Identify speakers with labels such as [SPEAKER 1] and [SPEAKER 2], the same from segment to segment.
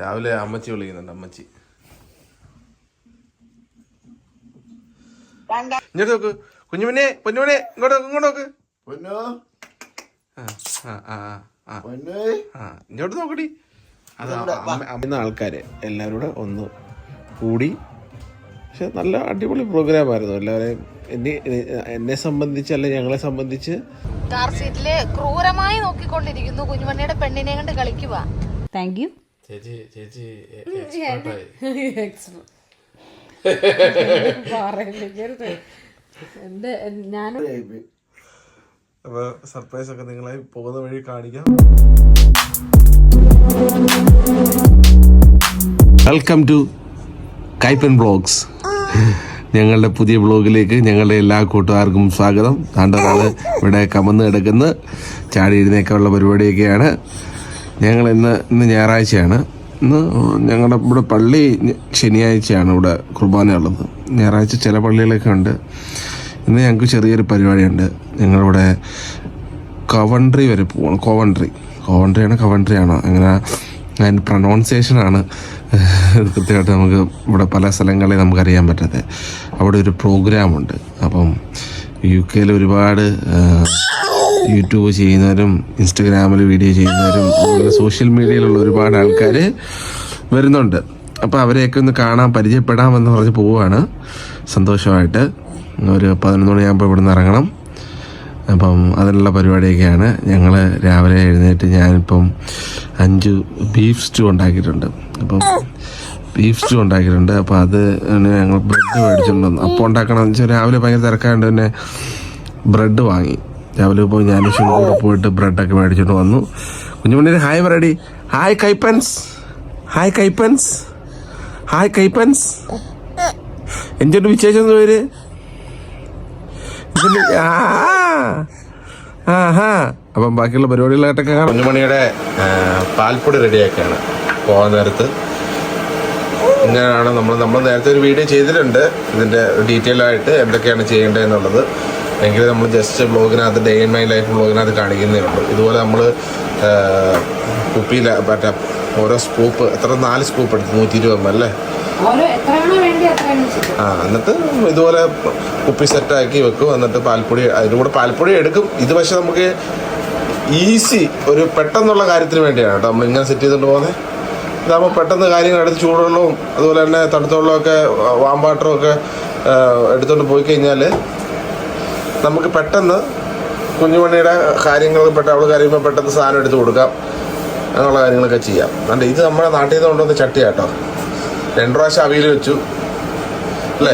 [SPEAKER 1] രാവിലെ അമ്മച്ചി വിളിക്കുന്നുണ്ട് അമ്മച്ചി. ഇങ്ങോട്ട് നോക്ക്. കുഞ്ഞുമനെ പൊന്നുമനെ ഇങ്ങോട്ട് ഇങ്ങോട്ട് നോക്ക്.
[SPEAKER 2] പൊന്നു?
[SPEAKER 1] ആ ആ ആ ആ. ഇങ്ങോട്ട് നോക്കടി. അത് അമ്മ ആൾക്കാര് എല്ലാവരും കൂടെ ഒന്ന് കൂടി. പക്ഷെ നല്ല അടിപൊളി പ്രോഗ്രാമായിരുന്നു എല്ലാവരെയും എന്നെ എന്നെ സംബന്ധിച്ച് അല്ലെ ഞങ്ങളെ സംബന്ധിച്ച്.
[SPEAKER 3] കാർ സീറ്റിൽ ക്രൂരമായി നോക്കിക്കൊണ്ടിരിക്കുന്നു കുഞ്ഞുമണിയുടെ പെണ്ണിനെ കണ്ട് കളിക്കുക
[SPEAKER 4] താങ്ക് യു
[SPEAKER 1] ചേച്ചി ചേച്ചി
[SPEAKER 4] എന്റെ ഞാനും
[SPEAKER 1] അപ്പൊ സർപ്രൈസ് ഒക്കെ നിങ്ങളെ പോകുന്ന വഴി കാണിക്കാം. വെൽക്കം ടു കൈപ്പൻ ബ്ലോഗ്സ് ഞങ്ങളുടെ പുതിയ ബ്ലോഗിലേക്ക് ഞങ്ങളുടെ എല്ലാ കൂട്ടുകാർക്കും സ്വാഗതം. താണ്ടൊരാൾ ഇവിടെ കമന്ന് കിടക്കുന്ന ചാടി എഴുന്നേക്കാനുള്ള പരിപാടിയൊക്കെയാണ്. ഞങ്ങൾ ഇന്ന് ഇന്ന് ഞായറാഴ്ചയാണ്. ഇന്ന് ഞങ്ങളുടെ ഇവിടെ പള്ളി ശനിയാഴ്ചയാണ് ഇവിടെ കുർബാന ഉള്ളത്. ഞായറാഴ്ച ചില പള്ളികളൊക്കെ ഉണ്ട്. ഇന്ന് ഞങ്ങൾക്ക് ചെറിയൊരു പരിപാടിയുണ്ട്. ഞങ്ങളിവിടെ കവൺട്രി വരെ പോകണം കോവൺട്രി കവൺട്രിയാണോ കവൻട്രി ആണോ? അങ്ങനെ അതിന്റെ പ്രൊണൗൺസിയേഷനാണ് കൃത്യമായിട്ട് നമുക്ക് ഇവിടെ പല സ്ഥലങ്ങളിൽ നമുക്കറിയാൻ പറ്റാത്തത് അവിടെ ഒരു പ്രോഗ്രാമുണ്ട് അപ്പം യു കെയിൽ ഒരുപാട് യൂട്യൂബ് ചെയ്യുന്നവരും ഇൻസ്റ്റഗ്രാമിൽ വീഡിയോ ചെയ്യുന്നവരും അതുപോലെ സോഷ്യൽ മീഡിയയിലുള്ള ഒരുപാട് ആൾക്കാർ വരുന്നുണ്ട്. അപ്പോൾ അവരെയൊക്കെ ഒന്ന് കാണാൻ പരിചയപ്പെടാമെന്ന് പറഞ്ഞ് പോവുകയാണ് സന്തോഷമായിട്ട്. ഒരു പതിനൊന്ന് മണിയാകുമ്പോൾ ഇവിടെ നിന്ന് ഇറങ്ങണം. അപ്പം അതിനുള്ള പരിപാടിയൊക്കെയാണ്. ഞങ്ങൾ രാവിലെ എഴുന്നേറ്റ് ഞാനിപ്പം അഞ്ച് ബീഫ് സ്റ്റൂ ഉണ്ടാക്കിയിട്ടുണ്ട്. അപ്പം ബീഫ് സ്റ്റൂ ഉണ്ടാക്കിയിട്ടുണ്ട്. അപ്പോൾ അത് ഞങ്ങൾ ബ്രെഡ് മേടിച്ചിട്ടുണ്ട് അപ്പം അപ്പോൾ ഉണ്ടാക്കണം വെച്ചാൽ രാവിലെ ഭയങ്കര തിരക്കായതുകൊണ്ട് തന്നെ ബ്രെഡ് വാങ്ങി. രാവിലെ പോയി ഞാൻ കൂടെ പോയിട്ട് ബ്രെഡൊക്കെ മേടിച്ചിട്ട് വന്നു. കുഞ്ഞുമണിയുടെ ഹായ് പറയടി. Hi Kaippans. Hi Kaippans. Hi Kaippans. എന്തുണ്ട് വിശേഷം എന്ന് പേര്? ആഹാ അപ്പം ബാക്കിയുള്ള പരിപാടികളായിട്ടൊക്കെ കാണാം. കുഞ്ഞുമണിയുടെ പാൽപ്പൊടി റെഡിയാക്കിയാണ് പോകാൻ നേരത്ത്. ഇങ്ങനെയാണ് നമ്മൾ നമ്മൾ നേരത്തെ ഒരു വീഡിയോ ചെയ്തിട്ടുണ്ട്. ഇതിന്റെ ഡീറ്റെയിൽ ആയിട്ട് എന്തൊക്കെയാണ് ചെയ്യേണ്ടത് എന്നുള്ളത്. എങ്കിലും നമ്മൾ ജസ്റ്റ് ബ്ലോഗിനകത്ത് ഡേ ഇൻ മൈ ലൈഫ് ബ്ലോഗിനകത്ത് കാണിക്കുന്നേ ഉള്ളൂ. ഇതുപോലെ നമ്മൾ കുപ്പിയിൽ മറ്റേ ഓരോ സ്കൂപ്പ് എത്ര നാല് സ്കൂപ്പ് എടുത്തു? നൂറ്റി ഇരുപത് എം അല്ലേ? ആ എന്നിട്ട് ഇതുപോലെ കുപ്പി സെറ്റാക്കി വെക്കും. എന്നിട്ട് പാൽപ്പൊടി അതിന്റെ കൂടെ പാൽപ്പൊടി എടുക്കും. ഇത് പക്ഷെ നമുക്ക് ഈസി ഒരു പെട്ടെന്നുള്ള കാര്യത്തിന് വേണ്ടിയാണ് കേട്ടോ. നമ്മൾ ഇങ്ങനെ സെറ്റ് ചെയ്തുകൊണ്ട് പോകുന്നത് ഇതാകുമ്പോൾ പെട്ടെന്ന് കാര്യങ്ങൾ എടുത്ത് ചൂടുവെള്ളവും അതുപോലെ തന്നെ തണുത്ത വെള്ളമൊക്കെ വാമ്പാട്ടറും ഒക്കെ എടുത്തുകൊണ്ട് പോയി കഴിഞ്ഞാൽ നമുക്ക് പെട്ടെന്ന് കുഞ്ഞുമണിയുടെ കാര്യങ്ങൾ പെട്ട അവൾ കാര്യങ്ങൾ പെട്ടെന്ന് സാധനം എടുത്ത് കൊടുക്കാം. അങ്ങനെയുള്ള കാര്യങ്ങളൊക്കെ ചെയ്യാം. അല്ല ഇത് നമ്മുടെ നാട്ടിൽ നിന്ന് കൊണ്ടുവന്ന ചട്ടിയാട്ടോ. രണ്ടു പ്രാവശ്യം അവിയിൽ വെച്ചു. അല്ലേ?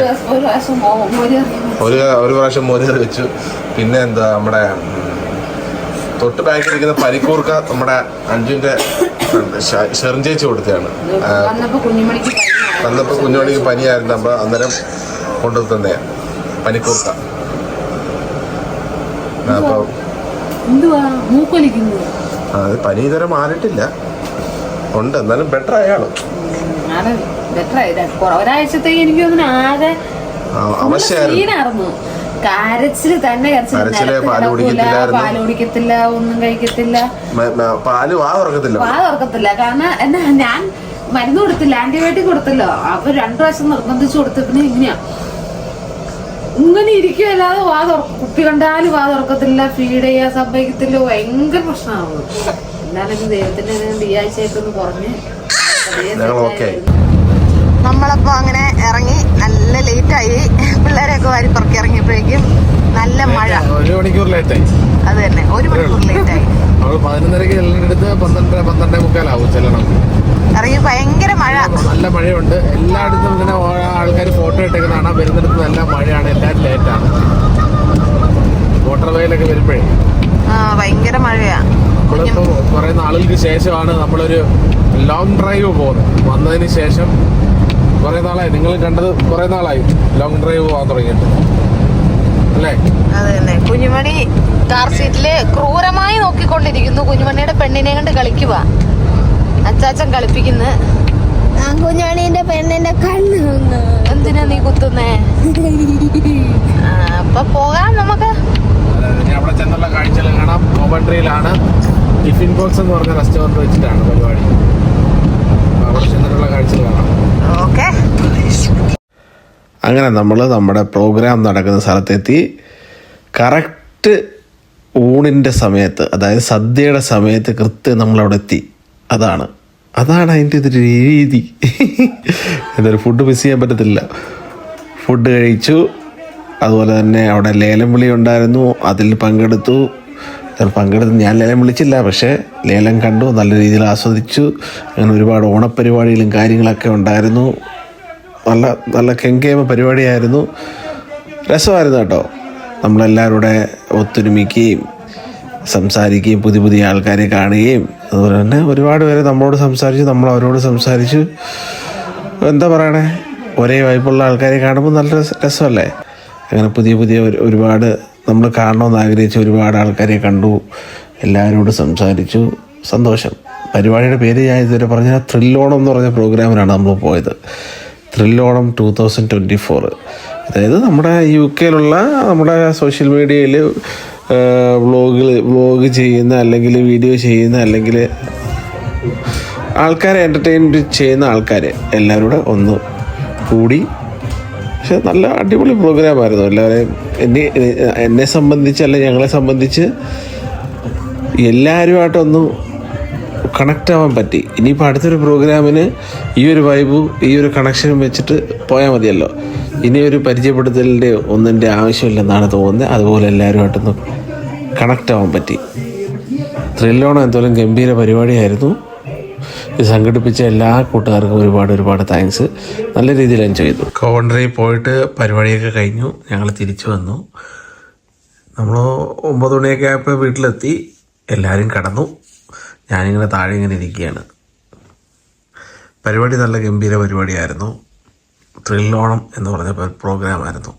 [SPEAKER 4] ഒരു
[SPEAKER 1] ഒരു പ്രാവശ്യം മോര് വെച്ചു. പിന്നെ എന്താ നമ്മുടെ തൊട്ട് ബാക്കിൽ ഇരിക്കുന്ന പരിക്കൂർക്ക നമ്മുടെ അഞ്ചിന്റെ ഷെറിൻ ചേച്ചി കൊടുത്തതാണ്. ആ,
[SPEAKER 4] വന്നപ്പോ കുഞ്ഞുമണിക്ക്
[SPEAKER 1] പനിയായിരുന്നു. അപ്പൊ അന്നേരം കൊണ്ടു പനിക്കൂർക്ക അപ്പൊ
[SPEAKER 4] എന്തുവാ മൂക്കൊലിക്കുന്നു
[SPEAKER 1] ആ, അത് പനി ഇതുവരെ മാറിയിട്ടില്ല. ഉണ്ട് എന്നാലും ബെറ്റർ അയാളും
[SPEAKER 4] ഒരാഴ്ചത്തേക്ക് എനിക്ക് തോന്നുന്നു ആകെ കരച്ചിൽ തന്നെ
[SPEAKER 1] കരച്ചിൽ.
[SPEAKER 4] പാൽ. കുടിക്കത്തില്ല ഒന്നും കഴിക്കത്തില്ല.
[SPEAKER 1] പാൽ വാ തുറക്കത്തില്ല.
[SPEAKER 4] കാരണം എന്നാ ഞാൻ മരുന്ന് കൊടുത്തില്ല ആന്റിബയോട്ടിക് കൊടുത്തല്ലോ. അപ്പൊ രണ്ടു പ്രാവശ്യം നിർബന്ധിച്ചു കൊടുത്തിട്ട് ഇങ്ങനെയാ. ഇങ്ങനെ ഇരിക്കുമല്ലാതെ വാ തുറക്കും കുട്ടി കണ്ടാലും വാ തുറക്കത്തില്ല ഫീഡ് ചെയ്യാൻ സംഭവിക്കത്തില്ല ഭയങ്കര പ്രശ്നമാവും എന്നാലും ദൈവത്തിന്റെ ഈ ആഴ്ചയൊക്കെ ഒന്ന് കുറഞ്ഞ്
[SPEAKER 1] ആയി.
[SPEAKER 3] നമ്മളപ്പോ അങ്ങനെ ഇറങ്ങി നല്ല ലേറ്റ് ലേറ്റായി പിള്ളേരെയൊക്കെ വാരി പുറക്കി ഇറങ്ങിയപ്പോഴേക്കും നല്ല മഴ.
[SPEAKER 1] ഒരു മണിക്കൂർ ലേറ്റായി
[SPEAKER 3] അത് തന്നെ. ഒരു മണിക്കൂർ ലേറ്റായി
[SPEAKER 1] നമ്മൾ പതിനൊന്നരക്ക് ചെല്ലേണ്ടടുത്ത് പന്ത്രണ്ടര പന്ത്രണ്ടേ മുക്കാലാവും ചെല്ലണം.
[SPEAKER 3] ഇറങ്ങി ഭയങ്കര മഴ.
[SPEAKER 1] നല്ല മഴയുണ്ട്. എല്ലായിടത്തും ഇങ്ങനെ ആൾക്കാർ ഫോട്ടോ ഇട്ടേക്കുന്ന കാണാൻ വരുന്നിടത്ത് നല്ല മഴയാണ്. എല്ലാവരും ലേറ്റാണ് വാട്ടർ വേയിലൊക്കെ വരുമ്പോഴേ.
[SPEAKER 3] ഭയങ്കര മഴയാ.
[SPEAKER 1] നമ്മളിപ്പോൾ കുറേ നാളുകൾക്ക് ശേഷമാണ് നമ്മളൊരു ലോങ് ഡ്രൈവ് പോകുന്നത്. വന്നതിന് ശേഷം കുറേ നാളായി. നിങ്ങൾ കണ്ടത് കുറേ നാളായി ലോങ് ഡ്രൈവ് പോകാൻ തുടങ്ങിയിട്ട്. അല്ലേ?
[SPEAKER 3] അത് കുഞ്ഞുമണി കാർ സീറ്റിൽ ക്രൂരമായി നോക്കിക്കൊണ്ടിരിക്കുന്നു. കുഞ്ഞുമണിയുടെ പെണ്ണിനെ കണ്ട് കളിക്കുക അച്ചാച്ചൻ കളിപ്പിക്കുന്നു.
[SPEAKER 5] കുഞ്ഞാണി എന്റെ പെണ്ണിന്റെ കണ്ണ്
[SPEAKER 3] എന്തിനാ നീ കുത്തുന്നേ? അപ്പൊ പോകാം നമുക്ക്.
[SPEAKER 1] അവിടെ ചെന്നുള്ള കാഴ്ചകൾ കാണാം. ഓവൻട്രിയിലാണ് ടിഫിൻ ബോക്സ് എന്ന് പറഞ്ഞ റെസ്റ്റോറന്റ് വെച്ചിട്ടാണ് പരിപാടി. അവിടെ ചെന്നിട്ടുള്ള കാഴ്ചകൾ കാണാം. ഓക്കെ. അങ്ങനെ നമ്മൾ നമ്മുടെ പ്രോഗ്രാം നടക്കുന്ന സ്ഥലത്തെത്തി. കറക്റ്റ് ഊണിന്റെ സമയത്ത് അതായത് സദ്യയുടെ സമയത്ത് കൃത്യം നമ്മളവിടെ എത്തി. അതാണ്. അതാണ് അതിന്റെ ഇതൊരു രീതി. എന്തായാലും ഫുഡ് മിസ് ചെയ്യാൻ പറ്റത്തില്ല. ഫുഡ് കഴിച്ചു. അതുപോലെ തന്നെ അവിടെ ലേലം വിളി ഉണ്ടായിരുന്നു. അതിൽ പങ്കെടുത്തു. പങ്കെടുത്ത് ഞാൻ ലേലം വിളിച്ചില്ല. പക്ഷേ ലേലം കണ്ടു. നല്ല രീതിയിൽ ആസ്വദിച്ചു. അങ്ങനെ ഒരുപാട് ഓണപ്പരിപാടികളും കാര്യങ്ങളൊക്കെ ഉണ്ടായിരുന്നു. നല്ല നല്ല കെങ്കേമ പരിപാടിയായിരുന്നു. രസമായിരുന്നു കേട്ടോ. നമ്മളെല്ലാവരുടെ ഒത്തൊരുമിക്കുകയും സംസാരിക്കുകയും പുതിയ പുതിയ ആൾക്കാരെ കാണുകയും അതുപോലെ തന്നെ ഒരുപാട് പേരെ നമ്മളോട് സംസാരിച്ച് നമ്മൾ അവരോട് സംസാരിച്ച് എന്താ പറയണേ? ഒരേ വൈബുള്ള ആൾക്കാരെ കാണുമ്പോൾ നല്ല രസമല്ലേ? അങ്ങനെ പുതിയ പുതിയ ഒരു- ഒരുപാട് നമ്മൾ കാണണമെന്ന് ആഗ്രഹിച്ച ഒരുപാട് ആൾക്കാരെ കണ്ടു. എല്ലാവരോട് സംസാരിച്ചു. സന്തോഷം. പരിപാടിയുടെ പേര് ഞാൻ ഇതുവരെ പറഞ്ഞ ത്രില്ലോണം എന്ന് പറഞ്ഞ പ്രോഗ്രാമിനാണ് നമ്മൾ പോയത്. Thrillonam two thousand twenty four അതായത് നമ്മുടെ യു കെയിലുള്ള നമ്മുടെ സോഷ്യൽ മീഡിയയിൽ വ്ളോഗിൽ വ്ളോഗ് ചെയ്യുന്ന അല്ലെങ്കിൽ വീഡിയോ ചെയ്യുന്ന അല്ലെങ്കിൽ ആൾക്കാരെ എന്റർടൈൻമെന്റ് ചെയ്യുന്ന ആൾക്കാർ എല്ലാവരും കൂടെ ഒന്ന് കൂടി. പക്ഷെ നല്ല അടിപൊളി പ്രോഗ്രാമായിരുന്നു എല്ലാവരെയും എന്നെ എന്നെ സംബന്ധിച്ച് അല്ല ഞങ്ങളെ സംബന്ധിച്ച് എല്ലാവരുമായിട്ടൊന്ന് കണക്റ്റ് ആവാൻ പറ്റി. ഇനിയിപ്പോൾ അടുത്തൊരു പ്രോഗ്രാമിന് ഈ ഒരു വൈബും ഈ ഒരു കണക്ഷനും വെച്ചിട്ട് പോയാൽ മതിയല്ലോ. ഇനി ഒരു പരിചയപ്പെടുത്തലിന്റെ ഒന്നിന്റെ ആവശ്യമില്ലെന്നാണ് തോന്നുന്നത്. അതുപോലെ എല്ലാവരുമായിട്ടൊന്ന് കണക്റ്റ് ആവാൻ പറ്റി. ത്രില്ലോണം എന്തോലും ഗംഭീര പരിപാടിയായിരുന്നു. സംഘടിപ്പിച്ച എല്ലാ കൂട്ടുകാർക്കും ഒരുപാട് ഒരുപാട് താങ്ക്സ് നല്ല രീതിയിൽ എൻജോയ് ചെയ്തു. കോവണ്ടറി പോയിട്ട് പരിപാടിയൊക്കെ കഴിഞ്ഞു. ഞങ്ങൾ തിരിച്ചു വന്നു. നമ്മൾ ഒമ്പത് മണിയൊക്കെ ആയപ്പോൾ വീട്ടിലെത്തി. എല്ലാവരും കടന്നു. ഞാനിങ്ങനെ താഴെ ഇങ്ങനെ ഇരിക്കുകയാണ്. പരിപാടി നല്ല ഗംഭീര പരിപാടിയായിരുന്നു. ത്രില്ലോണം എന്ന് പറഞ്ഞ പ്രോഗ്രാമായിരുന്നു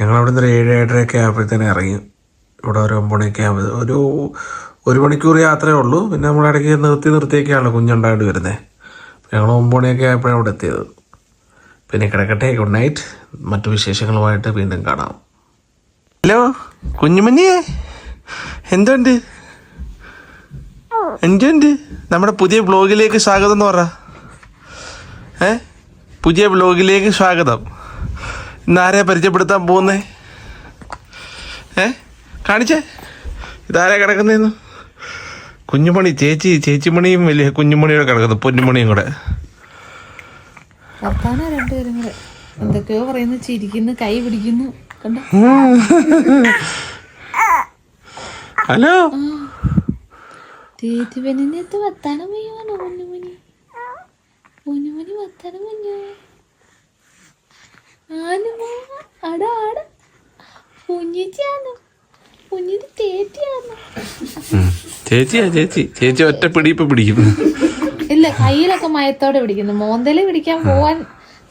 [SPEAKER 1] ഞങ്ങൾ അവിടെ നിന്ന് ഒരു ഏഴ് ഏഴരയൊക്കെ ആയപ്പോഴത്തേനും ഇറങ്ങി. ഇവിടെ ഒരു ഒമ്പണിയൊക്കെ ആവുന്നത് ഒരു ഒരു മണിക്കൂർ യാത്രയേ ഉള്ളൂ. പിന്നെ നമ്മൾ ഇടയ്ക്ക് നിർത്തി നിർത്തിയൊക്കെയാണ് കുഞ്ഞുണ്ടായിട്ട് വരുന്നത് ഞങ്ങൾ ഒമ്പണിയൊക്കെ ആയപ്പോഴും അവിടെ എത്തിയത്. പിന്നെ കിടക്കട്ടെ ഗുഡ് നൈറ്റ് മറ്റു വിശേഷങ്ങളുമായിട്ട് വീണ്ടും കാണാം. ഹലോ കുഞ്ഞുമഞ്ഞിയെ എന്തുണ്ട്? എന്തുണ്ട്? നമ്മുടെ പുതിയ ബ്ലോഗിലേക്ക് സ്വാഗതം എന്ന് പറ. ഏ? പുതിയ ബ്ലോഗിലേക്ക് സ്വാഗതം. ഇന്ന് ആരെയാ പരിചയപ്പെടുത്താൻ പോകുന്നേ? ഏ? കാണിച്ചേ? ഇതാരാ കിടക്കുന്നേന്ന്? കുഞ്ഞുമണി ചേച്ചി ചേച്ചിമണിയും വലിയ കുഞ്ഞുമണിയുടെ കിടക്കുന്നു പൊന്നുമണിയും കൂടെ.
[SPEAKER 4] വർത്താനം രണ്ടുപേരും കൂടെ. എന്തൊക്കെയോ പറയുന്നു ചിരിക്കുന്നു കൈ പിടിക്കുന്നു. കണ്ടോ?
[SPEAKER 1] ഹലോ?
[SPEAKER 4] ചേച്ചി പെണ്ണിനകത്ത് വർത്താനം വർത്താനം ആനുമോ അട. കുഞ്ഞിച്ചാണ്?
[SPEAKER 1] ചേച്ചിയാ ചേച്ചി. ചേച്ചി ഒറ്റ പിടിയിപ്പ് പിടിക്കും
[SPEAKER 4] ഇല്ല കയ്യിലൊക്കെ മയത്തോടെ പിടിക്കുന്നു. മോന്തൽ പിടിക്കാൻ പോവാൻ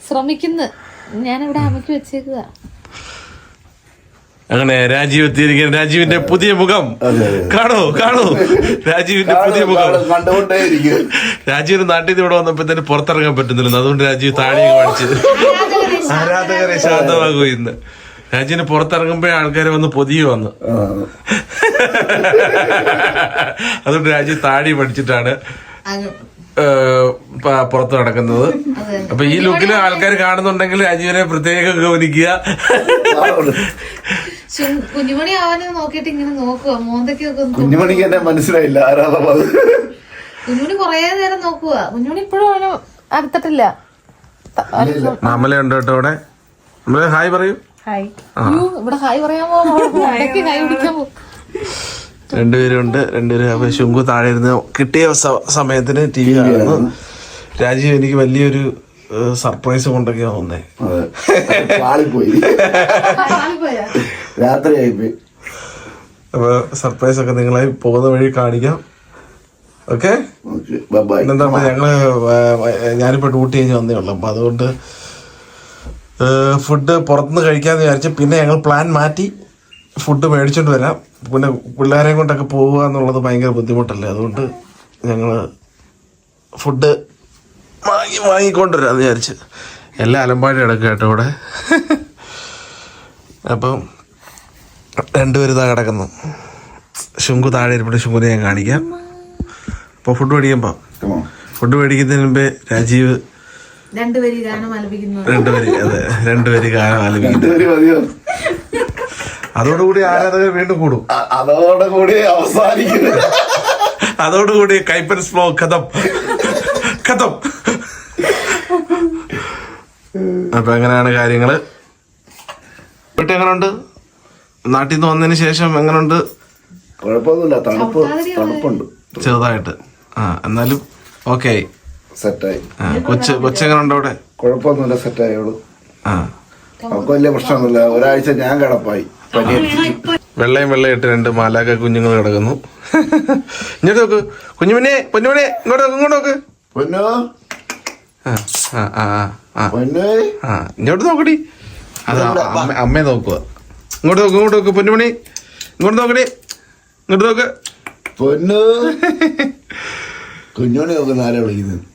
[SPEAKER 4] ശ്രമിക്കുന്നു. ഞാനിവിടെ അമ്മയ്ക്ക് വെച്ചേക്കുക
[SPEAKER 1] അങ്ങനെ രാജീവ് എത്തിയിരിക്കുന്ന രാജീവിന്റെ പുതിയ മുഖം. കാണോ? കാണോ? രാജീവിന്റെ പുതിയ മുഖം. രാജീവിന് നാട്ടിൽ നിന്ന് ഇവിടെ വന്നപ്പോ തന്നെ പുറത്തിറങ്ങാൻ പറ്റുന്നില്ല അതുകൊണ്ട് രാജീവ് താഴെ കാണിച്ച് ആരാധകരെ ശാന്തമാകും ഇന്ന്. രാജീവിന് പുറത്തിറങ്ങുമ്പോഴേ ആൾക്കാർ വന്ന് പൊതിയെ വന്ന്. അതുകൊണ്ട് രാജീവ് താടി പഠിച്ചിട്ടാണ് പുറത്ത് നടക്കുന്നത്. അപ്പൊ ഈ ലുക്കിൽ ആൾക്കാർ കാണുന്നുണ്ടെങ്കിൽ രാജീവിനെ പ്രത്യേകം ഗൗനിക്കുക.
[SPEAKER 4] കുഞ്ഞുമണി ആവാനെ നോക്കിയിട്ട് ഇങ്ങനെ നോക്കുക മോന്തയ്ക്കൊക്കെ
[SPEAKER 2] കുഞ്ഞുമണിക്ക് എന്നെ മനസ്സിലായില്ല. ആരാധ
[SPEAKER 4] കുഞ്ഞുമണി കൊറേ നേരം നോക്കുക കുഞ്ഞുമണി ഇപ്പോഴും അവന് അടുത്തിട്ടില്ല
[SPEAKER 1] മാമലയുണ്ട് കേട്ടോ അവിടെ. നമ്മൾ ഹായ് പറയൂ.
[SPEAKER 4] ഹായ് ഇവിടെ ഹായ് പറയാമോ ഹായ് വിളിക്കാമോ
[SPEAKER 1] രണ്ടുപേരുണ്ട്. രണ്ടുപേരും. അപ്പൊ ശുങ്കു താഴെ ഇരുന്ന് കിട്ടിയ സമയത്തിന് ടി വി കാണുന്നു. രാജീവ് എനിക്ക് വലിയൊരു സർപ്രൈസ് കൊണ്ടൊക്കെയാ വന്നേ. അപ്പൊ സർപ്രൈസ് ഒക്കെ നിങ്ങളെ പോകുന്ന വഴി കാണിക്കാം. ഓക്കെ എന്താ ഞങ്ങൾ ഞാനിപ്പോ ഡ്യൂട്ടി കഴിഞ്ഞ് വന്നേ ഉള്ളു. അപ്പൊ അതുകൊണ്ട് ഫുഡ് പുറത്തുനിന്ന് കഴിക്കാമെന്ന് വിചാരിച്ച് പിന്നെ ഞങ്ങൾ പ്ലാൻ മാറ്റി ഫുഡ് മേടിച്ചുകൊണ്ട് വരാം. പിന്നെ പിള്ളേരെയും കൊണ്ടൊക്കെ പോവുക എന്നുള്ളത് ഭയങ്കര ബുദ്ധിമുട്ടല്ലേ? അതുകൊണ്ട് ഞങ്ങൾ ഫുഡ് വാങ്ങി വാങ്ങിക്കൊണ്ടുവരാന്ന് വിചാരിച്ച്. എല്ലാ അലമ്പാടി കിടക്കുക കേട്ടോ ഇവിടെ. അപ്പം രണ്ടുപേരും ഇതാ കിടക്കുന്നു. ശുങ്കു താഴെ ഇരിപ്പുണ്ട്. ശുങ്കുനെ ഞാൻ കാണിക്കാം. അപ്പോൾ ഫുഡ് മേടിക്കുമ്പോൾ ഫുഡ് മേടിക്കുന്നതിന് മുമ്പേ രാജീവ്
[SPEAKER 4] രണ്ടുപേര് ഗാനം ആലപിക്കുന്നു
[SPEAKER 1] രണ്ടുപേര് അതെ രണ്ടുപേര് ഗാനം ആലപിക്കുന്നു. അതോടുകൂടി ആരാധകർ വീണ്ടും കൂടും.
[SPEAKER 2] അതോടുകൂടി കൂടി അവസാനിക്കുന്നു.
[SPEAKER 1] അതോടുകൂടി കൈപ്പൻ സ്ലോ കഥം. കഥം. അപ്പൊ എങ്ങനെയാണ് കാര്യങ്ങൾ? വീട്ടിൽ എങ്ങനെയുണ്ട് നാട്ടിൽ നിന്ന് വന്നതിന് ശേഷം എങ്ങനെയുണ്ട്
[SPEAKER 2] കുഴപ്പമൊന്നുമില്ല തണുപ്പ് തണുപ്പുണ്ട്.
[SPEAKER 1] ചെറുതായിട്ട്. ആ എന്നാലും ഓക്കെ ആയി
[SPEAKER 2] സെറ്റായി.
[SPEAKER 1] ആ, കൊച്ച് കൊച്ചെങ്ങനുണ്ട് അവിടെ?
[SPEAKER 2] കുഴപ്പമൊന്നുമില്ല സെറ്റായോളൂ.
[SPEAKER 1] ആ.
[SPEAKER 2] നമുക്ക് വലിയ പ്രശ്നമൊന്നുമില്ല. ഒരാഴ്ച ഞാൻ കിടപ്പായി. പനി.
[SPEAKER 1] വെള്ളയും വെള്ളയിട്ട് രണ്ട് മാലാക കുഞ്ഞുങ്ങൾ കിടക്കുന്നു. ഇങ്ങോട്ട് നോക്ക്. കുഞ്ഞുമണിയെ കുഞ്ഞുമണിയെ ഇങ്ങോട്ട് നോക്ക് ഇങ്ങോട്ട് നോക്ക്.
[SPEAKER 2] പൊന്നോ?
[SPEAKER 1] ആ ആ ആ ആ, ആ
[SPEAKER 2] പൊന്നേ?
[SPEAKER 1] ആ ഇങ്ങോട്ട് നോക്കടി. അത് അമ്മ അമ്മയെ നോക്കുക. ഇങ്ങോട്ട് നോക്ക് ഇങ്ങോട്ട് നോക്ക് പൊന്നുമണി ഇങ്ങോട്ട് നോക്കടി. ഇങ്ങോട്ട് നോക്ക്.
[SPEAKER 2] പൊന്നു? കുഞ്ഞുമണി നോക്കുന്ന ആരാ വിളിക്കുന്നത്.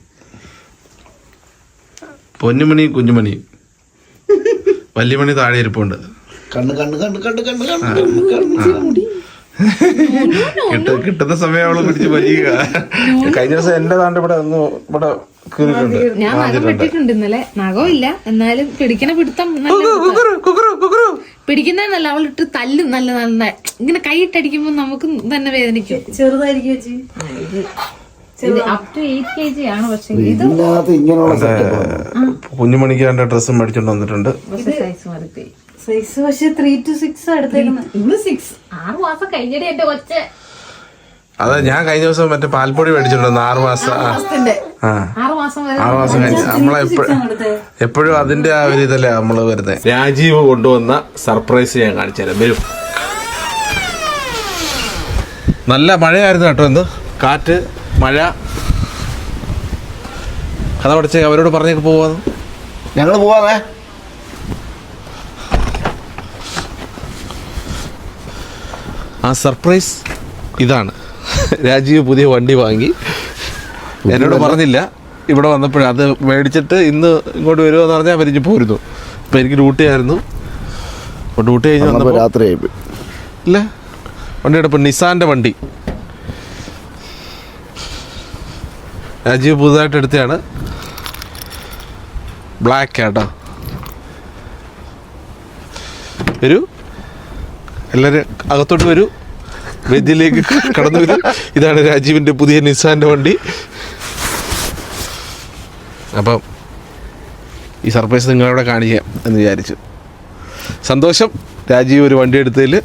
[SPEAKER 1] പൊന്നുമണി കുഞ്ഞുമണി. വല്യമണി താഴെ ഇരിപ്പുണ്ട്.
[SPEAKER 2] കണ്ണ് കണ്ണ് കണ്ണ് കണ്ണ് കണ്ണ് കണ്ണ് കണ്ണ്
[SPEAKER 1] കിട്ട കിട്ടുന്ന സമയം അവൾ പിടിച്ച് വലിയ കഴിഞ്ഞ ദിവസം എന്റെ താണ്ട് ഇവിടെ ഒന്ന് ഇവിടെ
[SPEAKER 4] ഞാൻ നഖം വെട്ടിട്ടുണ്ട് ഇന്നലെ. എന്നാലും പിടിക്കണ പിടുത്തം പിടിക്കുന്നതല്ല അവളിട്ട് തല്ലും നല്ല നല്ല ഇങ്ങനെ കൈയിട്ടടിക്കുമ്പോ നമുക്ക് തന്നെ വേദനിക്കും.
[SPEAKER 6] ചെറുതായിരിക്കും
[SPEAKER 2] ഇതിനകത്ത് ഇങ്ങനെയുള്ള സെറ്റപ്പ്
[SPEAKER 1] കുഞ്ഞുമണിക്ക് രണ്ട് ഡ്രസ്സും മേടിച്ചോണ്ട് വന്നിട്ടുണ്ട്.
[SPEAKER 4] സൈസ്
[SPEAKER 6] പക്ഷെ ത്രീ ടു സിക്സ്
[SPEAKER 4] ഇവൾ സിക്സ് ആറ് മാസം കഴിഞ്ഞിട്ട് എന്റെ കൊച്ച്.
[SPEAKER 1] അതെ ഞാൻ കഴിഞ്ഞ ദിവസം മറ്റേ പാൽപ്പൊടി മേടിച്ചിട്ടുണ്ട് ആറ് മാസം
[SPEAKER 4] ആറ് മാസം വരെ
[SPEAKER 1] ആറ് മാസം കഴിഞ്ഞ്. നമ്മളെപ്പോഴും എപ്പോഴും അതിന്റെ ആ ഒരു ഇതല്ലേ നമ്മൾ വരുന്നത് രാജീവ് കൊണ്ടുവന്ന സർപ്രൈസ് ഞാൻ കാണിച്ചുതരാം വരും. നല്ല മഴയായിരുന്നു കേട്ടോ എന്ത് കാറ്റ് മഴ കഥ പഠിച്ച് അവരോട് പറഞ്ഞേക്ക് പോവാന്ന്.
[SPEAKER 2] ഞങ്ങൾ പോവാമേ.
[SPEAKER 1] ആ സർപ്രൈസ് ഇതാണ്. രാജീവ് പുതിയ വണ്ടി വാങ്ങി. എന്നോട് പറഞ്ഞില്ല. ഇവിടെ വന്നപ്പോഴേ അത് മേടിച്ചിട്ട് ഇന്ന് ഇങ്ങോട്ട് വരുമെന്ന് പറഞ്ഞാൽ അവരിഞ്ഞ് പോരുന്നു. ഇപ്പം എനിക്ക് ഡ്യൂട്ടി ആയിരുന്നു. അപ്പോൾ ഡ്യൂട്ടി കഴിഞ്ഞ് വന്നപ്പോൾ
[SPEAKER 2] രാത്രി ആയിപ്പോയി
[SPEAKER 1] ഇല്ല. വണ്ടിയുടെ ഇപ്പം നിസാന്റെ വണ്ടി. രാജീവ് പുതുതായിട്ട് എടുത്തതാണ് ബ്ലാക്ക് കേട്ടോ വരൂ. എല്ലാവരും അകത്തോട്ട് വരൂ. വേദിയിലേക്ക് കടന്നു വരും. ഇതാണ് രാജീവിന്റെ പുതിയ നിസാന്റെ വണ്ടി. അപ്പം ഈ സർപ്രൈസ് നിങ്ങളവിടെ കാണിക്കാം എന്ന് വിചാരിച്ചു. സന്തോഷം. രാജീവ് ഒരു വണ്ടി എടുത്തതിൽ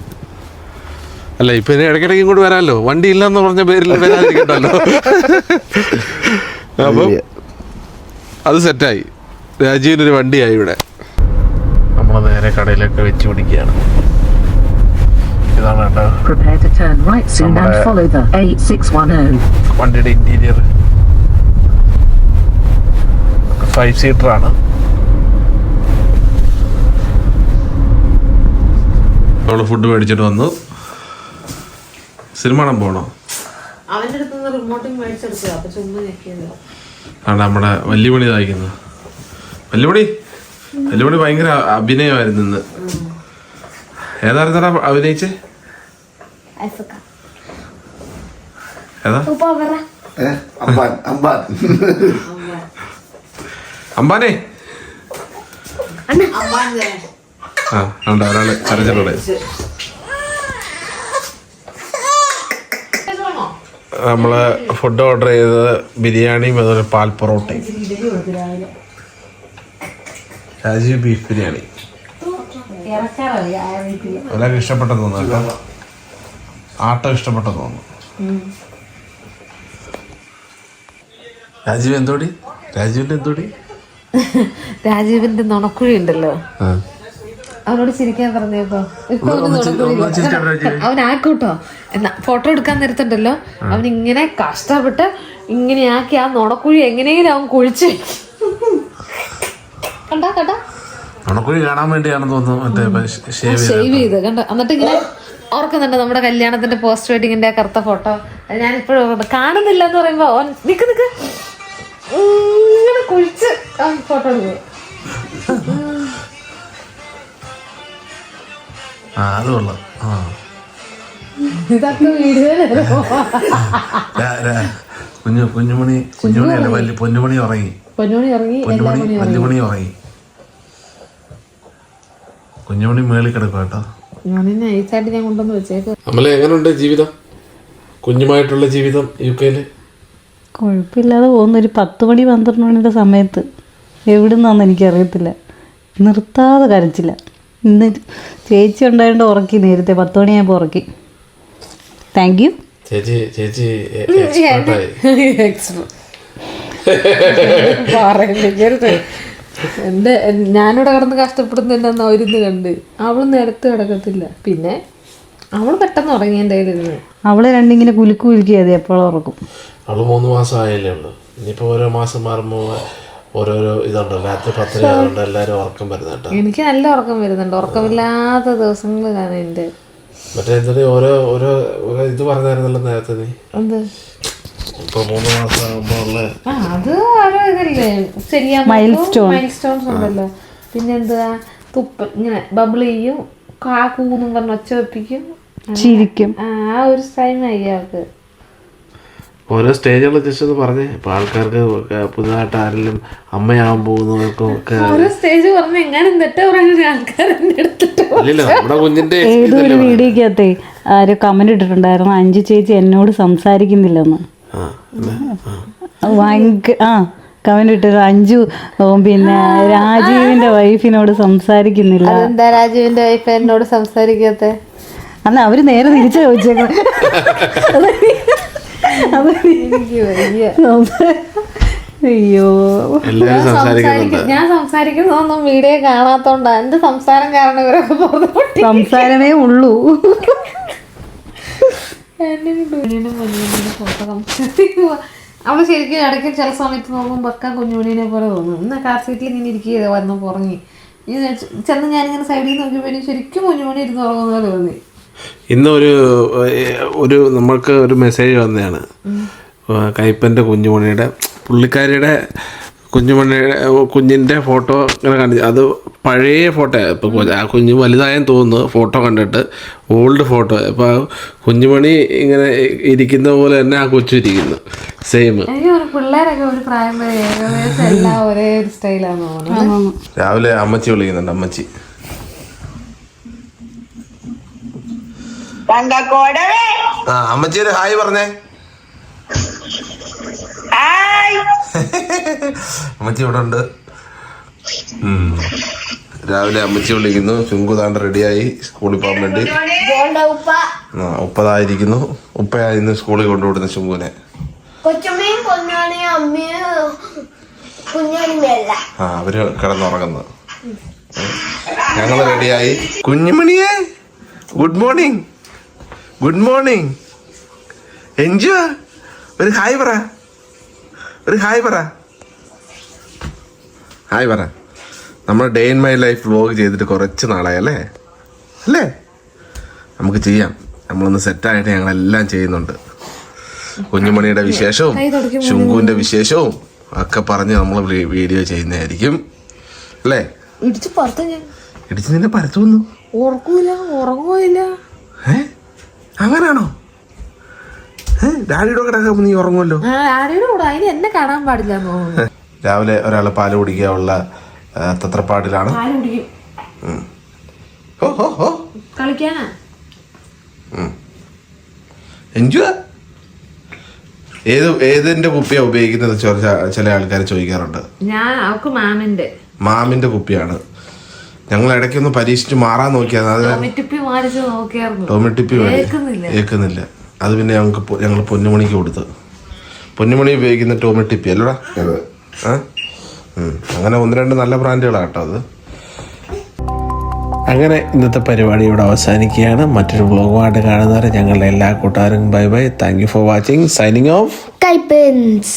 [SPEAKER 1] അല്ല ഇപ്പൊ ഇനി ഇടയ്ക്കിടയ്ക്ക് ഇങ്ങോട്ട് വരാമല്ലോ വണ്ടി ഇല്ലെന്ന് പറഞ്ഞ പേരിൽ വരാതിരിക്കട്ടല്ലോ അപ്പം അത് സെറ്റായി. രാജീവിനൊരു വണ്ടിയായി ഇവിടെ. നമ്മൾ നേരെ കടയിലൊക്കെ വെച്ച് പിടിക്കുകയാണ്. ഇതാണ് കേട്ടോ.
[SPEAKER 7] Prepare to turn right soon and follow the A610.
[SPEAKER 1] വണ്ടിയുടെ ഇന്റീരിയർ ഫൈവ് സീറ്റർ ആണ്. അവൾ ഫുഡ് മേടിച്ചിട്ട് വന്നു. സിനിമ കാണാൻ പോകണോ
[SPEAKER 4] അവന്റെ അടുത്ത് നിന്ന് റിമോട്ടും മേടിച്ചെടുക്കുക അപ്പൊ ചുമ്മാ ഞെക്കിയല്ലോ
[SPEAKER 1] ആണ് നമ്മുടെ വല്യമണി വായിക്കുന്നത് വല്യമണി വല്യമണി ഭയങ്കര അഭിനയമായിരുന്നു ഇന്ന്. ഏതായിരുന്നു അഭിനയിച്ചേ? ഏതാ? അമ്പാനെ? ആ ഉണ്ട് ഒരാൾ ചരച്ചറോടെ നമ്മൾ ഫുഡ് ഓർഡർ ചെയ്തത് ബിരിയാണിയും അതുപോലെ പാൽ പൊറോട്ടയും. രാജീവ് ബീഫ് ബിരിയാണി. എല്ലാവർക്കും ഇഷ്ടപ്പെട്ട തോന്നുന്നു കേട്ടോ. ആട്ടം ഇഷ്ടപ്പെട്ട തോന്നുന്നു. രാജീവ് എന്തോടി? രാജീവിന്റെ എന്തോടി?
[SPEAKER 4] രാജീവിന്റെ നുണക്കുഴി ഉണ്ടല്ലോ. അവനോട് ചിരിക്കാൻ പറഞ്ഞപ്പോ ഇപ്പൊ. അവൻ ആക്കൂട്ടോ എന്നാ ഫോട്ടോ എടുക്കാൻ നേരത്തുണ്ടല്ലോ. അവൻ ഇങ്ങനെ കഷ്ടപ്പെട്ട് ഇങ്ങനെയാക്കി ആ നുണക്കുഴി എങ്ങനെയെങ്കിലും അവൻ കുഴിച്ച് കണ്ടാ കണ്ടാ?
[SPEAKER 1] കാണാൻ വേണ്ടിയാണെന്ന് തോന്നുന്നു ഷേവ്
[SPEAKER 4] ഷേവ് ചെയ്ത്. കണ്ട? എന്നിട്ട് ഇങ്ങനെ ഓർക്കുന്നുണ്ട് നമ്മുടെ കല്യാണത്തിന്റെ പോസ്റ്റ് വെഡിങ്ങിന്റെ കറുത്ത ഫോട്ടോ ഞാൻ ഇപ്പോഴും കാണുന്നില്ല എന്ന് പറയുമ്പോ നിക്ക് നിക്ക്. ഇങ്ങനെ കുഴിച്ച് ഫോട്ടോ എടുക്കും.
[SPEAKER 1] ആ അത് കൊള്ളാം. ആ.
[SPEAKER 4] ഇതൊക്കെ
[SPEAKER 1] രാ- കുഞ്ഞു കുഞ്ഞുമണി കുഞ്ഞുമണി അല്ല വല്യ പൊന്നുമണി ഉറങ്ങി.
[SPEAKER 4] പൊന്നുമണി ഇറങ്ങി എല്ലാ
[SPEAKER 1] കുഞ്ഞുമണി
[SPEAKER 4] മണി
[SPEAKER 1] വല്യമണി ഉറങ്ങി. കുഞ്ഞുമണി മേളിൽ കിടക്കും കേട്ടോ.
[SPEAKER 4] നൈസായിട്ട് ഞാൻ കൊണ്ടുവന്ന് വെച്ചേക്ക്.
[SPEAKER 1] അമല എങ്ങനെയുണ്ട് ജീവിതം? കുഞ്ഞുമായിട്ടുള്ള ജീവിതം യു കെയിൽ
[SPEAKER 6] കുഴപ്പമില്ലാതെ പോകുന്ന. ഒരു പത്ത് മണി പന്ത്രണ്ട് മണിയുടെ സമയത്ത്. എവിടെ നിന്നാന്ന് എനിക്കറിയത്തില്ല. നിർത്താതെ കരച്ചില്ല. ഇന്ന് ചേച്ചി ഉണ്ടായതുകൊണ്ട് ഉറക്കി നേരത്തെ. പത്ത് മണിയാകുമ്പോൾ ഉറക്കി. താങ്ക് യു
[SPEAKER 1] ചേച്ചി ചേച്ചി
[SPEAKER 4] എന്റെ ഞാനിവിടെ കിടന്ന് കഷ്ടപ്പെടുന്ന എന്താന്ന് അവരിന്ന് കണ്ട്. അവൾ നേരത്തെ കിടക്കത്തില്ല. പിന്നെ അവൾ പെട്ടെന്ന് ഉറങ്ങി എന്റെ കയ്യിലിരുന്ന്.
[SPEAKER 6] അവളെ രണ്ടിങ്ങനെ കുലുക്കു കുലുക്കിയത് എപ്പോഴും ഉറക്കും.
[SPEAKER 1] അവൾ മൂന്ന് മാസം ആയല്ലേ ഉള്ളൂ. ഇനിയിപ്പോ ഓരോ മാസം മാറുമ്പോൾ ഓരോരോ ഇതുണ്ട് രാത്രി പത്തര ആയതുകൊണ്ട് എല്ലാവരും ഉറക്കം വരുന്നുണ്ട്
[SPEAKER 4] എനിക്ക് നല്ല ഉറക്കം വരുന്നുണ്ട്. ഉറക്കമില്ലാത്ത ദിവസങ്ങളിലാണ് എന്റെ
[SPEAKER 1] മറ്റേ എന്താ ഓരോ ഓരോ ഇത് പറഞ്ഞായിരുന്നല്ലോ നേരത്തെ നീ.
[SPEAKER 4] എന്ത്?
[SPEAKER 1] ഇപ്പൊ മൂന്ന് മാസം ആകുമ്പോ ഉള്ള
[SPEAKER 4] ആ അത് ഓരോ ഇതല്ലേ. ശരിയാ മൈൽ സ്റ്റോൺസ് ഉണ്ടല്ലോ. പിന്നെന്താ തുപ്പ ഇങ്ങനെ ബബിൾ ചെയ്യും. കാക്കൂന്നും കൂന്നും പറഞ്ഞ് ഒച്ച വെപ്പിക്കും.
[SPEAKER 6] ചിരിക്കും.
[SPEAKER 4] ആ ഒരു ഒരു ആയി അവൾക്ക്.
[SPEAKER 1] ഓരോ സ്റ്റേജുകൾ ജസ്റ്റ് ഒന്ന് പറഞ്ഞേ. ഇപ്പൊ ആൾക്കാർക്ക് പുതുതായിട്ട് ആരെങ്കിലും അമ്മയാവാൻ പോകുന്നവർക്കും ഒക്കെ
[SPEAKER 4] ഓരോ സ്റ്റേജ് പറഞ്ഞ എങ്ങാനും എന്നിട്ട് പറയുന്ന ആൾക്കാർ എന്നെ എടുത്തിട്ട്
[SPEAKER 1] അല്ലല്ലോ നമ്മുടെ കുഞ്ഞിന്റെ
[SPEAKER 6] ഏതോ വീഡിയോക്കകത്തെ ആരോ കമന്റ് ഇട്ടിട്ടുണ്ടായിരുന്നു അഞ്ചു ചേച്ചി എന്നോട് സംസാരിക്കുന്നില്ലെന്ന്.
[SPEAKER 1] ആ ആ.
[SPEAKER 6] ഭയങ്കര ആ കമന്റ് ഇട്ടത് അഞ്ചു ഓ, പിന്നെ രാജീവിന്റെ വൈഫിനോട് സംസാരിക്കുന്നില്ല.
[SPEAKER 4] എന്താ രാജീവിന്റെ വൈഫ് എന്നോട് സംസാരിക്കാത്ത?
[SPEAKER 6] അല്ല അവർ നേരെ തിരിച്ചു
[SPEAKER 4] വയ്യ
[SPEAKER 6] അയ്യോ.
[SPEAKER 1] എല്ലാരും സംസാരിക്കുന്നുണ്ട്.
[SPEAKER 4] ഞാൻ സംസാരിക്കുന്നതൊന്നും വീഡിയോ കാണാത്തോണ്ടാ. എന്റെ സംസാരം കാരണം ഇവരൊക്കെ
[SPEAKER 6] സംസാരമേ ഉള്ളൂ.
[SPEAKER 4] അവൾ ശരിക്കും ഇടയ്ക്ക് ചില സമയത്ത് നോക്കുമ്പോൾ ബക്ക കുഞ്ഞുമണീനെ പോലെ തോന്നും. ഇന്ന് കാർ സീറ്റിൽ ഇങ്ങനെ ഇരിക്കുക വന്നു ഉറങ്ങി ചെന്ന് ഞാനിങ്ങനെ സൈഡിൽ നോക്കിയപ്പോൾ ശരിക്കും കുഞ്ഞുമണി ഇരുന്ന് ഉറങ്ങുന്ന പോലെ തോന്നി.
[SPEAKER 1] ഇന്ന് ഒരു ഒരു നമ്മൾക്ക് ഒരു മെസ്സേജ് വന്നതാണ്. കയ്പന്റെ കുഞ്ഞുമണിയുടെ പുള്ളിക്കാരിയുടെ കുഞ്ഞുമണിയുടെ കുഞ്ഞിന്റെ ഫോട്ടോ ഇങ്ങനെ കണ്ടു അത് പഴയ ഫോട്ടോ ഇപ്പോൾ ആ കുഞ്ഞ് വലുതായെന്ന് തോന്നുന്നു ഫോട്ടോ കണ്ടിട്ട് ഓൾഡ് ഫോട്ടോ അപ്പോൾ ആ കുഞ്ഞുമണി ഇങ്ങനെ ഇരിക്കുന്ന പോലെ തന്നെ ആ കൊച്ചു ഇരിക്കുന്നു സെയിം
[SPEAKER 4] പിള്ളേരൊക്കെ ഒരു പ്രായം വരെ ഏകദേശം എല്ലാം ഒരേ തോന്നുന്നു.
[SPEAKER 1] രാവിലെ അമ്മച്ചി വിളിക്കുന്നുണ്ട് അമ്മച്ചി. ആ അമ്മച്ചി ഒരു ഹായ് പറഞ്ഞേ. അമ്മച്ചി ഇവിടെ ഉണ്ട്. രാവിലെ അമ്മച്ചി വിളിക്കുന്നു. ചുങ്കു താണ്ട് റെഡിയായി സ്കൂളിൽ പോകാൻ വേണ്ടി. ആ ഉപ്പതായിരിക്കുന്നു. ഉപ്പയായിരുന്നു സ്കൂളിൽ കൊണ്ടുവിടുന്ന ചുങ്കുവിനെ ആ അവർ കിടന്നുറങ്ങുന്നു. ഞങ്ങൾ റെഡിയായി. കുഞ്ഞുമണിയെ ഗുഡ് മോർണിംഗ്. ഗുഡ് മോർണിംഗ് എൻജോ ഒരു ഹായ് പറ. ഒരു ഹായ് പറ. ഹായ് പറ. നമ്മൾ day in my life vlog ചെയ്തിട്ട് കുറച്ച് നാളായി അല്ലേ? അല്ലേ? നമുക്ക് ചെയ്യാം. നമ്മളൊന്ന് സെറ്റായിട്ട് ഞങ്ങളെല്ലാം ചെയ്യുന്നുണ്ട്. കുഞ്ഞുമണിയുടെ വിശേഷവും ശുങ്കുവിന്റെ വിശേഷവും ഒക്കെ പറഞ്ഞ് നമ്മൾ വീഡിയോ ചെയ്യുന്നതായിരിക്കും. അല്ലേ?
[SPEAKER 4] ഇടിച്ച് പുറത്ത് ഞാൻ
[SPEAKER 1] ഇടിച്ച് നിന്നെ പരത്തുന്നു
[SPEAKER 4] ഉറക്കൂല ഉറങ്ങൂല
[SPEAKER 1] ഏ? അങ്ങനാണോ ഡാഡിയുടെ കൂടെ നീ ഉറങ്ങുമല്ലോ.
[SPEAKER 4] ആരുടെ കൂടെ. അതിന് എന്നെ കാണാൻ പാടില്ല
[SPEAKER 1] രാവിലെ ഒരാൾ പാൽ കുടിക്കാനുള്ള തത്രപ്പാടിലാണ്. ഏത് ഏതിന്റെ കുപ്പിയാ ഉപയോഗിക്കുന്നത്? ചില ആൾക്കാർ ചോദിക്കാറുണ്ട്.
[SPEAKER 4] ഞാൻ അവക്ക് മാമിന്റെ.
[SPEAKER 1] മാമിന്റെ കുപ്പിയാണ്. ഞങ്ങൾ ഇടയ്ക്കൊന്ന് പരീക്ഷിച്ച് മാറാൻ നോക്കിയത് അത്
[SPEAKER 4] ടൊമിറ്റിപ്പി.
[SPEAKER 1] ഏക്കുന്നില്ല അത് പിന്നെ ഞങ്ങൾക്ക് ഞങ്ങൾ പൊന്നുമണിക്ക് കൊടുത്ത്. പൊന്നുമണി ഉപയോഗിക്കുന്ന ടോമിറ്റിപ്പി അല്ലടാ. അങ്ങനെ ഒന്ന് രണ്ട് നല്ല ബ്രാൻഡുകളാണ് കേട്ടോ അത്. അങ്ങനെ ഇന്നത്തെ പരിപാടി ഇവിടെ അവസാനിക്കുകയാണ്. മറ്റൊരു വ്ളോഗുമായിട്ട് കാണുന്നവരെ ഞങ്ങളുടെ എല്ലാ കൂട്ടുകാരും bye bye. Thank you for watching signing off
[SPEAKER 5] Kaippans.